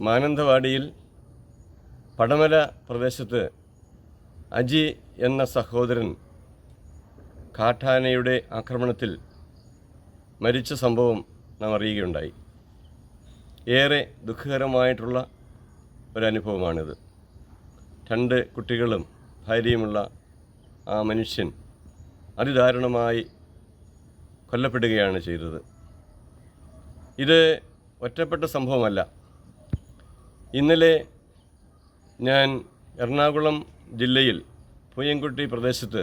മാനന്തവാടിയിൽ പടമല പ്രദേശത്ത് അജി എന്ന സഹോദരൻ കാട്ടാനയുടെ ആക്രമണത്തിൽ മരിച്ച സംഭവം നാം അറിയുകയുണ്ടായി. ഏറെ ദുഃഖകരമായിട്ടുള്ള ഒരനുഭവമാണിത്. രണ്ട് കുട്ടികളും ഭാര്യയുമുള്ള ആ മനുഷ്യൻ അതിദാരുണമായി കൊല്ലപ്പെടുകയാണ് ചെയ്തത്. ഇത് ഒറ്റപ്പെട്ട സംഭവമല്ല. ഇന്നലെ ഞാൻ എറണാകുളം ജില്ലയിൽ പൂയംകുട്ടി പ്രദേശത്ത്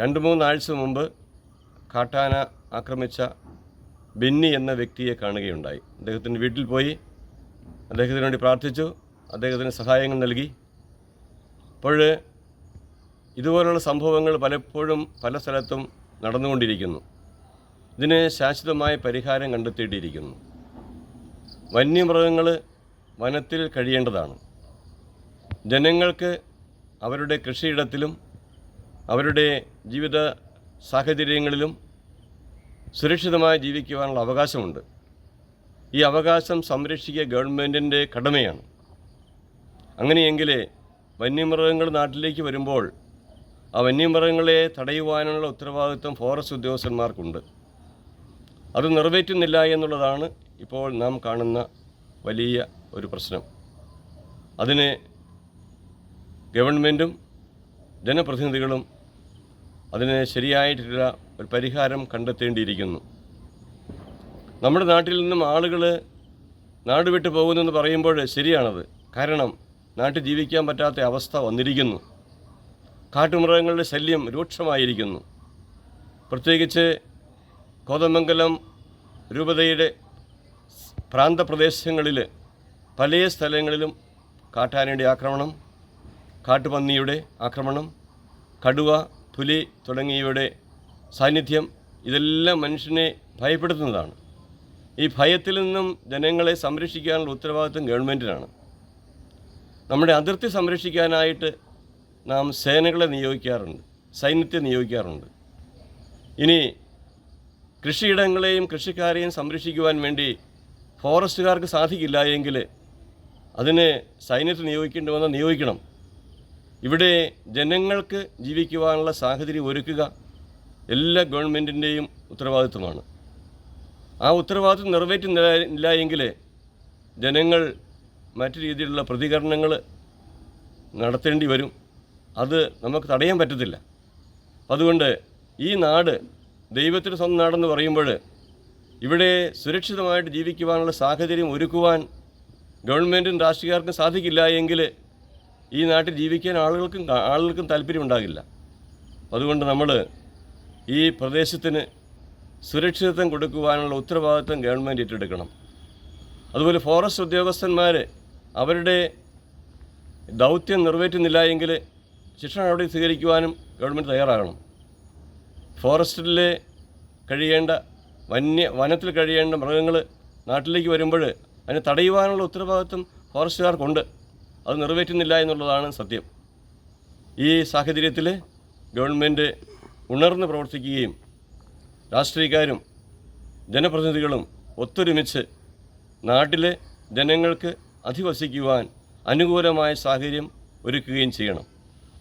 രണ്ട് മൂന്നാഴ്ച മുമ്പ് കാട്ടാന ആക്രമിച്ച ബിന്നി എന്ന വ്യക്തിയെ കാണുകയുണ്ടായി. അദ്ദേഹത്തിന്റെ വീട്ടിൽ പോയി. അദ്ദേഹത്തിന് വേണ്ടി പ്രാർത്ഥിച്ചു. അദ്ദേഹത്തിന് സഹായങ്ങൾ നൽകി. അപ്പോൾ ഇതുപോലുള്ള സംഭവങ്ങൾ പലപ്പോഴും പല സ്ഥലത്തും നടന്നുകൊണ്ടിരിക്കുന്നു. ഇതിന് ശാശ്വതമായ പരിഹാരം കണ്ടെത്തേണ്ടിയിരിക്കുന്നു വന്യമൃഗങ്ങൾ വനത്തിൽ കഴിയേണ്ടതാണ്. ജനങ്ങൾക്ക് അവരുടെ കൃഷിയിടത്തിലും അവരുടെ ജീവിത സാഹചര്യങ്ങളിലും സുരക്ഷിതമായി ജീവിക്കുവാനുള്ള അവകാശമുണ്ട്. ഈ അവകാശം സംരക്ഷിക്കുക ഗവൺമെന്റിന്റെ കടമയാണ്. അങ്ങനെയെങ്കിലേ വന്യമൃഗങ്ങൾ നാട്ടിലേക്ക് വരുമ്പോൾ ആ വന്യമൃഗങ്ങളെ തടയുവാനുള്ള ഉത്തരവാദിത്വം ഫോറസ്റ്റ് ഉദ്യോഗസ്ഥന്മാർക്കുണ്ട്. അത് നിറവേറ്റുന്നില്ല എന്നുള്ളതാണ് ഇപ്പോൾ നാം കാണുന്ന വലിയ ഒരു പ്രശ്നം. അതിനെ ഗവൺമെന്റും ജനപ്രതിനിധികളും അതിനെ ശരിയായിട്ടുള്ള ഒരു പരിഹാരം കണ്ടെത്തേണ്ടിയിരിക്കുന്നു. നമ്മുടെ നാട്ടിൽ നിന്നും ആളുകൾ നാടുവിട്ട് പോകുന്നെന്ന് പറയുമ്പോൾ ശരിയാണത്. കാരണം നാട്ടിൽ ജീവിക്കാൻ പറ്റാത്ത അവസ്ഥ വന്നിരിക്കുന്നു. കാട്ടുമൃഗങ്ങളുടെ ശല്യം രൂക്ഷമായിരിക്കുന്നു. പ്രത്യേകിച്ച് കോതമംഗലം രൂപതയുടെ പ്രാന്തപ്രദേശങ്ങളിൽ പല സ്ഥലങ്ങളിലും കാട്ടാനയുടെ ആക്രമണം കാട്ടുപന്നിയുടെ ആക്രമണം കടുവ പുലി തുടങ്ങിയവയുടെ സാന്നിധ്യം ഇതെല്ലാം മനുഷ്യനെ ഭയപ്പെടുത്തുന്നതാണ്. ഈ ഭയത്തിൽ നിന്നും ജനങ്ങളെ സംരക്ഷിക്കാനുള്ള ഉത്തരവാദിത്വം ഗവൺമെന്റിനാണ് നമ്മുടെ അതിർത്തി സംരക്ഷിക്കാനായിട്ട് നാം സേനകളെ നിയോഗിക്കാറുണ്ട് സൈന്യത്തെ നിയോഗിക്കാറുണ്ട്. ഇനി കൃഷിയിടങ്ങളെയും കൃഷിക്കാരെയും സംരക്ഷിക്കുവാൻ വേണ്ടി ഫോറസ്റ്റുകാർക്ക് സാധിക്കില്ല എങ്കിൽ അതിനെ സൈന്യത്തെ നിയോഗിക്കേണ്ടി വന്നാൽ നിയോഗിക്കണം. ഇവിടെ ജനങ്ങൾക്ക് ജീവിക്കുവാനുള്ള സാഹചര്യം ഒരുക്കുക എല്ലാ ഗവൺമെന്റിന്റെയും ഉത്തരവാദിത്വമാണ്. ആ ഉത്തരവാദിത്വം നിറവേറ്റുന്നില്ല എങ്കിൽ ജനങ്ങൾ മറ്റു രീതിയിലുള്ള പ്രതികരണങ്ങൾ നടത്തേണ്ടി വരും. അത് നമുക്ക് തടയാൻ പറ്റത്തില്ല. അതുകൊണ്ട് ഈ നാട് ദൈവത്തിന് സ്വന്തം നാടെന്ന് പറയുമ്പോൾ ഇവിടെ സുരക്ഷിതമായിട്ട് ജീവിക്കുവാനുള്ള സാഹചര്യം ഒരുക്കുവാൻ ഗവൺമെന്റും രാഷ്ട്രീയക്കാർക്കും സാധിക്കില്ല എങ്കിൽ ഈ നാട്ടിൽ ജീവിക്കാൻ ആളുകൾക്കും ആളുകൾക്കും താല്പര്യമുണ്ടാകില്ല അതുകൊണ്ട് നമ്മൾ ഈ പ്രദേശത്തിന് സുരക്ഷിതത്വം കൊടുക്കുവാനുള്ള ഉത്തരവാദിത്വം ഗവൺമെന്റ് ഏറ്റെടുക്കണം. അതുപോലെ ഫോറസ്റ്റ് ഉദ്യോഗസ്ഥന്മാർ അവരുടെ ദൗത്യം നിറവേറ്റുന്നില്ല എങ്കിൽ ശിക്ഷ നടപടി സ്വീകരിക്കുവാനും ഗവൺമെന്റ് തയ്യാറാകണം. ഫോറസ്റ്റിൽ കഴിയേണ്ട വന്യ വനത്തിൽ കഴിയേണ്ട മൃഗങ്ങൾ നാട്ടിലേക്ക് വരുമ്പോൾ അതിനെ തടയുവാനുള്ള ഉത്തരവാദിത്വം ഫോറസ്റ്റുകാർക്കുണ്ട്. അത് നിറവേറ്റുന്നില്ല എന്നുള്ളതാണ് സത്യം. ഈ സാഹചര്യത്തിൽ ഗവൺമെന്റ് ഉണർന്ന് പ്രവർത്തിക്കുകയും രാഷ്ട്രീയക്കാരും ജനപ്രതിനിധികളും ഒത്തൊരുമിച്ച് നാട്ടിലെ ജനങ്ങൾക്ക് അധിവസിക്കുവാൻ അനുകൂലമായ സാഹചര്യം ഒരുക്കുകയും ചെയ്യണം.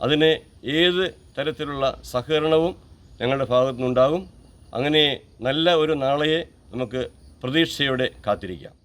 അതിന് ഏത് തരത്തിലുള്ള സഹകരണവും ഞങ്ങളുടെ ഭാഗത്തുനിന്നുണ്ടാകും. അങ്ങനെ നല്ല ഒരു നാളെയെ നമുക്ക് പ്രതീക്ഷയോടെ കാത്തിരിക്കാം.